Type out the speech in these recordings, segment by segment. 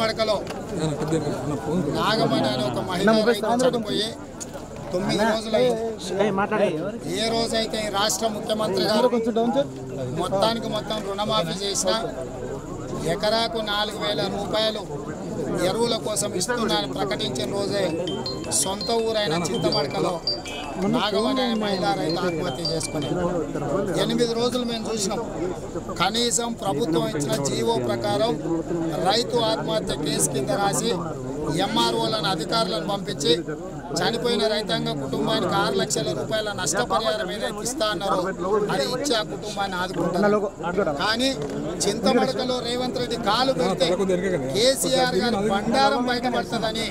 చింతమడకలో నాగమణి అనే ఒక మహిళ రైతు చనిపోయి తొమ్మిది రోజులైంది ఏ రోజైతే రాష్ట్ర ముఖ్యమంత్రి గారు మొత్తానికి మొత్తం రుణమాఫీ చేసిన ఎకరాకు నాలుగు వేల రూపాయలు ఎరువుల కోసం ఇస్తున్నానని ప్రకటించిన రోజే సొంత ఊరైన చింతమడకలో నాగమణి అనే మహిళా రైతు ఆత్మహత్య చేసుకుని ఎనిమిది రోజులు మేము చూసినాం. కనీసం ప్రభుత్వం ఇచ్చిన జీవో ప్రకారం రైతు ఆత్మహత్య కేసు కింద రాసి ఎంఆర్ఓలను అధికారులను పంపించి చనిపోయిన రైతాంగ కుటుంబానికి ఆరు లక్షల రూపాయల నష్టపరిహారం ఏదైతే ఇస్తా అన్నారో అది ఇచ్చి ఆ కుటుంబాన్ని ఆదుకుంటారు. కానీ చింతమడకలో రేవంత్ రెడ్డి కాలు పెడితే కేసీఆర్ గారి బండారం బయటపడుతుందని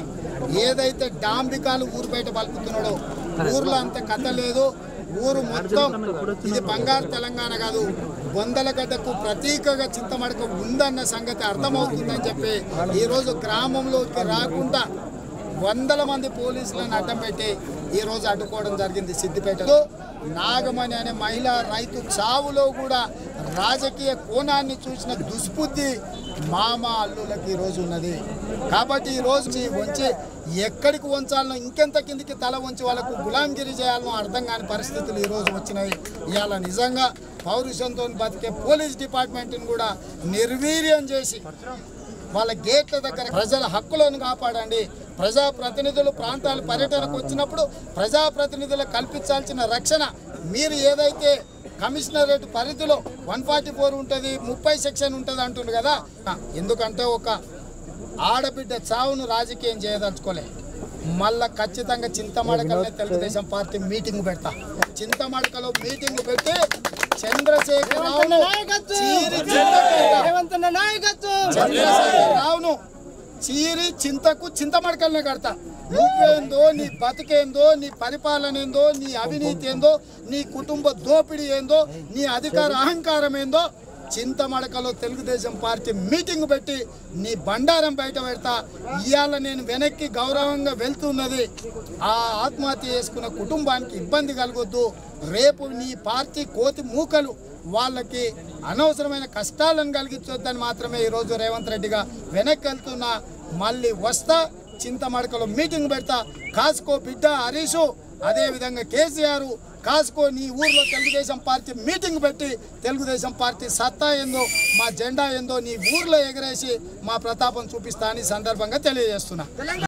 ఏదైతే డాంబికాలు ఊరు బయట పలుకుతున్నాడో ఊర్లో అంత కథ లేదు. ఊరు మొత్తం ఇది బంగారు తెలంగాణ కాదు. బొందలగడ్డకు ప్రతీకగా చింతమడక ఉందన్న సంగతి అర్థమవుతుందని చెప్పి ఈరోజు గ్రామంలోకి రాకుండా వందల మంది పోలీసులను అడ్డం పెట్టి ఈ రోజు అడ్డుకోవడం జరిగింది సిద్దిపేటలో నాగమణి అనే మహిళ రైతు చావులో కూడా రాజకీయ కోణాన్ని చూసిన దుష్బుద్ధి మామ అల్లులకు ఈ రోజు ఉన్నది. కాబట్టి ఈ వంచి ఎక్కడికి వంచాలనో ఇంకెంత కిందికి తల వంచి వాళ్ళకు గులాంగిరి చేయాలనో అర్థం కాని పరిస్థితులు ఈరోజు వచ్చినాయి. ఇవాళ నిజంగా పౌరుషంతో బతికే పోలీస్ డిపార్ట్మెంట్ని కూడా నిర్వీర్యం చేసి వాళ్ళ గేట్ల దగ్గర ప్రజల హక్కులను కాపాడండి. ప్రజాప్రతినిధులు ప్రాంతాల పర్యటనకు వచ్చినప్పుడు ప్రజాప్రతినిధులకు కల్పించాల్సిన రక్షణ మీరు ఏదైతే కమిషనరేట్ పరిధిలో వన్ ఫార్టీ ఫోర్ ఉంటుంది ముప్పై సెక్షన్ ఉంటుంది అంటుంది కదా ఎందుకంటే ఒక ఆడబిడ్డ చావును రాజకీయం చేయదలుచుకోలే. మళ్ళా ఖచ్చితంగా చింతమడకలనే తెలుగుదేశం పార్టీ మీటింగ్ పెడతా. చింతమడకలో మీటింగ్ పెట్టి చంద్రశేఖర్ రావును చంద్రశేఖర్ రావును చీరి చింతకు చింతమడకల్ని కడతా. నువ్వేందో నీ బతికేందో నీ పరిపాలన ఏందో నీ అవినీతి ఏందో నీ కుటుంబ దోపిడీ ఏందో నీ అధికార అహంకారం ఏందో చింతమడకలో తెలుగుదేశం పార్టీ మీటింగ్ పెట్టి నీ బండారం బయట పెడతా. ఇవాళ నేను వెనక్కి గౌరవంగా వెళ్తున్నది. ఆ ఆత్మహత్య చేసుకున్న కుటుంబానికి ఇబ్బంది కలగొద్దు. రేపు నీ పార్టీ కోతి మూకలు. వాళ్ళకి అనవసరమైన కష్టాలను కలిగించొద్దని మాత్రమే ఈరోజు రేవంత్ రెడ్డిగా వెనక్కి వెళ్తున్నా. మళ్ళీ వస్తా చింతమడకలో మీటింగ్ పెడతా. కాసుకో బిడ్డ హరీషు అదే విధంగా కేసీఆర్ కాసుకో నీ ఊర్లో తెలుగుదేశం పార్టీ మీటింగ్ పెట్టి తెలుగుదేశం పార్టీ సత్తా ఏందో మా జెండా ఏందో నీ ఊర్లో ఎగరేసి మా ప్రతాపం చూపిస్తా అని సందర్భంగా తెలియజేస్తున్నా.